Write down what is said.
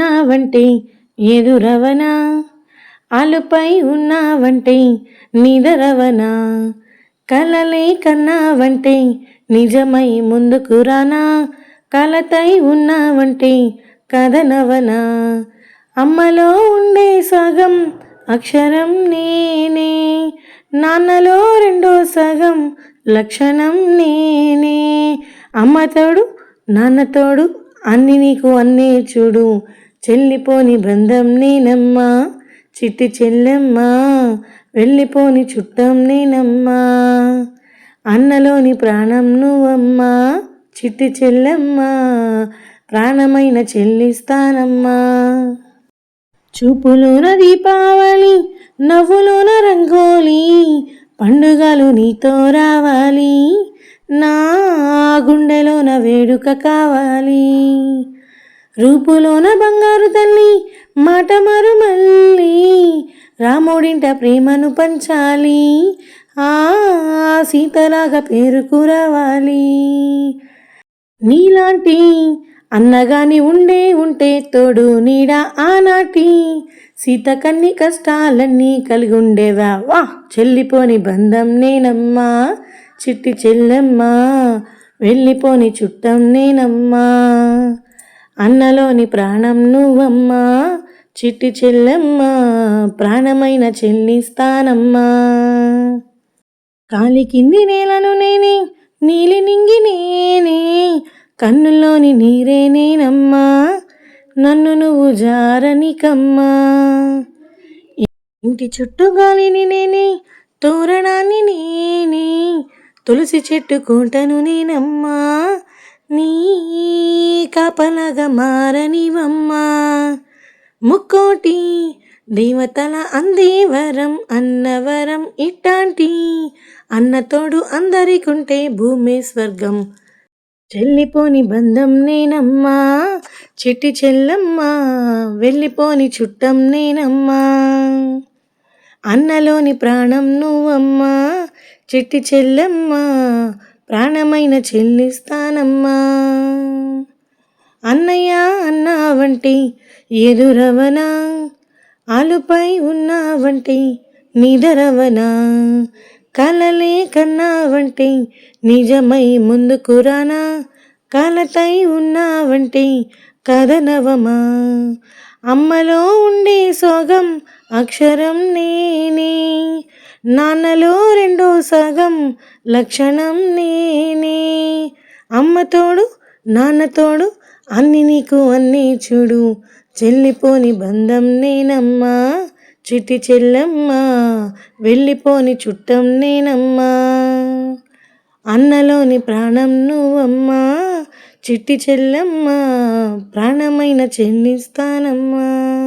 ఉన్నావంటే ఎదురవనా అలుపై ఉన్నావంటే నిదరవనా కలలే కన్నావంటే నిజమై ముందుకు రానా. కలతై ఉన్నావంటే కథనవనా అమ్మలో ఉండే సగం అక్షరం నేనే. నాన్నలో రెండో సగం లక్షణం నేనే. అమ్మ తోడు నాన్న తోడు అన్ని నీకు అన్నే చూడు. చెల్లిపోని బృందం నేనమ్మా చిట్టి చెల్లెమ్మా వెళ్ళిపోని చుట్టం నేనమ్మా. అన్నలోని ప్రాణం నువ్వమ్మా చిట్టి చెల్లెమ్మా ప్రాణమైన చెల్లిస్తానమ్మా. చూపులోన దీపావళి నవ్వులోన రంగోలి పండుగలు నీతో రావాలి నా గుండెలోన వేడుక కావాలి. రూపులోన బంగారు తల్లి మాట మరు మళ్ళీ. రాముడింట ప్రేమను పంచాలి. ఆ సీతలాగా పేరుకు రావాలి నీలాంటి అన్నగాని ఉండే ఉంటే తోడు నీడ ఆనాటి. సీత కన్ని కష్టాలన్నీ కలిగి ఉండేవా వా చెల్లిపోని బంధం నేనమ్మా. చిట్టి చెల్లెమ్మా. వెళ్ళిపోని చుట్టం నేనమ్మా. అన్నలోని ప్రాణం నువ్వమ్మా చిట్టి చెల్లెమ్మా ప్రాణమైన చెల్లిస్తానమ్మా కాలి కింది నేలను నేనే నీలి నింగి నేనే కన్నులోని నీరే నేనమ్మా నన్ను నువ్వు జారనికమ్మా. ఇంటి చుట్టూ గాలిని నేనే తోరణాన్ని నేనే తులసి చెట్టు కోటను నేనమ్మా నీ కాపలగా మారనివమ్మా. ముక్కోటి దేవతల అందేవరం అన్నవరం ఇట్టాంటి అన్నతోడు అందరికుంటే భూమి స్వర్గం. చెల్లిపోని బంధం నేనమ్మా చిట్టి చెల్లమ్మా వెళ్ళిపోని చుట్టం నేనమ్మా. అన్నలోని ప్రాణం నువ్వమ్మా చిట్టి చెల్లమ్మా ప్రాణమైన చెల్లిస్తానమ్మా అన్నయ్య అన్నావంటే ఎదురవనా? ఆలుపై ఉన్నావంటే నిదరవనా? కలలే కన్నావంటే నిజమై ముందుకు రానా? కలతై ఉన్నావంటే కదనవమా అమ్మలో ఉండే సోగం అక్షరం నేనే. నాన్నలో రెండో సగం లక్షణం నేనే. అమ్మ తోడు నాన్న తోడు అన్ని నీకు అన్నీ చూడు. చెల్లిపోని బంధం నేనమ్మా చిట్టి చెల్లెమ్మా. వెళ్ళిపోని చుట్టం నేనమ్మా అన్నలోని ప్రాణం నువ్వమ్మా చిట్టి చెల్లెమ్మా. ప్రాణమైన చెల్లిస్తానమ్మా.